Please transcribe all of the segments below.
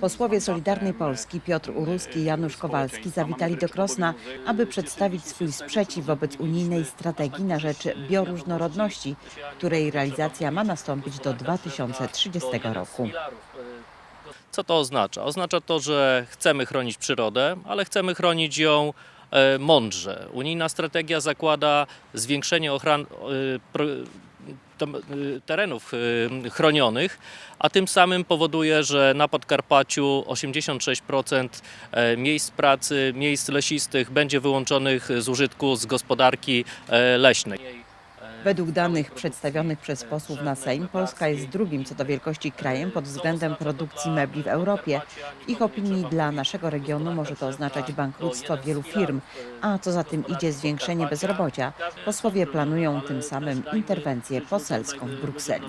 Posłowie Solidarnej Polski Piotr Uruski i e, Janusz Kowalski zawitali do Krosna, aby przedstawić swój sprzeciw wobec unijnej strategii na rzecz bioróżnorodności, której realizacja ma nastąpić do 2030 roku. Co to oznacza? Oznacza to, że chcemy chronić przyrodę, ale chcemy chronić ją e, mądrze. Unijna strategia zakłada zwiększenie ochran, e, e, terenów e, chronionych, a tym samym powoduje, że na Podkarpaciu 86% e, miejsc pracy, miejsc lesistych będzie wyłączonych z użytku z gospodarki e, leśnej. Według danych przedstawionych przez posłów na Sejm, Polska jest drugim co do wielkości krajem pod względem produkcji mebli w Europie. W ich opinii dla naszego regionu może to oznaczać bankructwo wielu firm, a co za tym idzie zwiększenie bezrobocia. Posłowie planują tym samym interwencję poselską w Brukseli.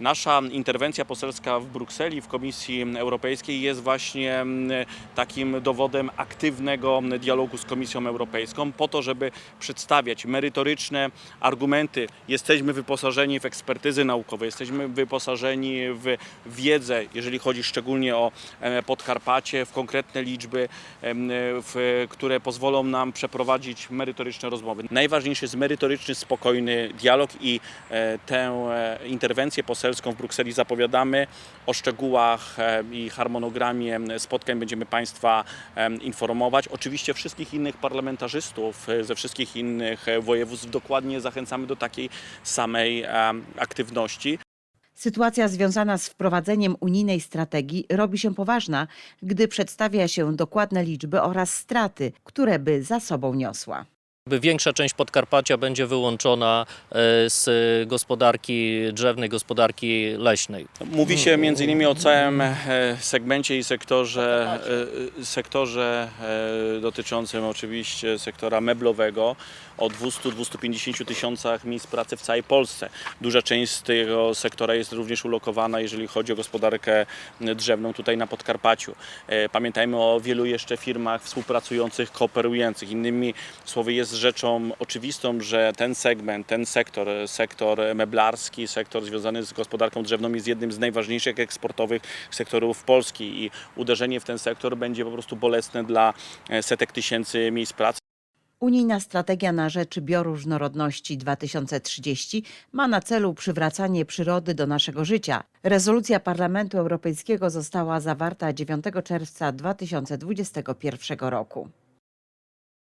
Nasza interwencja poselska w Brukseli, w Komisji Europejskiej jest właśnie mm, takim dowodem aktywnego dialogu z Komisją Europejską po to, żeby przedstawiać merytoryczne argumenty. Jesteśmy wyposażeni w ekspertyzy naukowe, jesteśmy wyposażeni w wiedzę, jeżeli chodzi szczególnie o e, Podkarpacie, w konkretne liczby, em, w, które pozwolą nam przeprowadzić merytoryczne rozmowy. Najważniejszy jest merytoryczny, spokojny dialog i e, tę e, interwencję poselską w Brukseli zapowiadamy. O szczegółach e, i harmonogramie spotkań będziemy Państwa e, informować. Oczywiście wszystkich innych parlamentarzystów e, ze wszystkich innych e, województw dokładnie zachęcamy do takiej samej aktywności. Sytuacja związana z wprowadzeniem unijnej strategii robi się poważna, gdy przedstawia się dokładne liczby oraz straty, które by za sobą niosła. Większa część Podkarpacia będzie wyłączona e, z gospodarki drzewnej, gospodarki leśnej. Mówi się między innymi o całym e, segmencie i sektorze, e, sektorze dotyczącym oczywiście sektora meblowego o 200-250 tysiącach miejsc pracy w całej Polsce. Duża część z tego sektora jest również ulokowana, jeżeli chodzi o gospodarkę drzewną tutaj na Podkarpaciu. Pamiętajmy o wielu jeszcze firmach współpracujących, kooperujących. Innymi słowy jest rzeczą oczywistą, że ten segment, ten sektor, sektor meblarski, sektor związany z gospodarką drzewną jest jednym z najważniejszych eksportowych sektorów Polski i uderzenie w ten sektor będzie po prostu bolesne dla e, setek tysięcy miejsc pracy. Unijna strategia na rzecz bioróżnorodności 2030 ma na celu przywracanie przyrody do naszego życia. Rezolucja Parlamentu Europejskiego została zawarta 9 czerwca 2021 roku.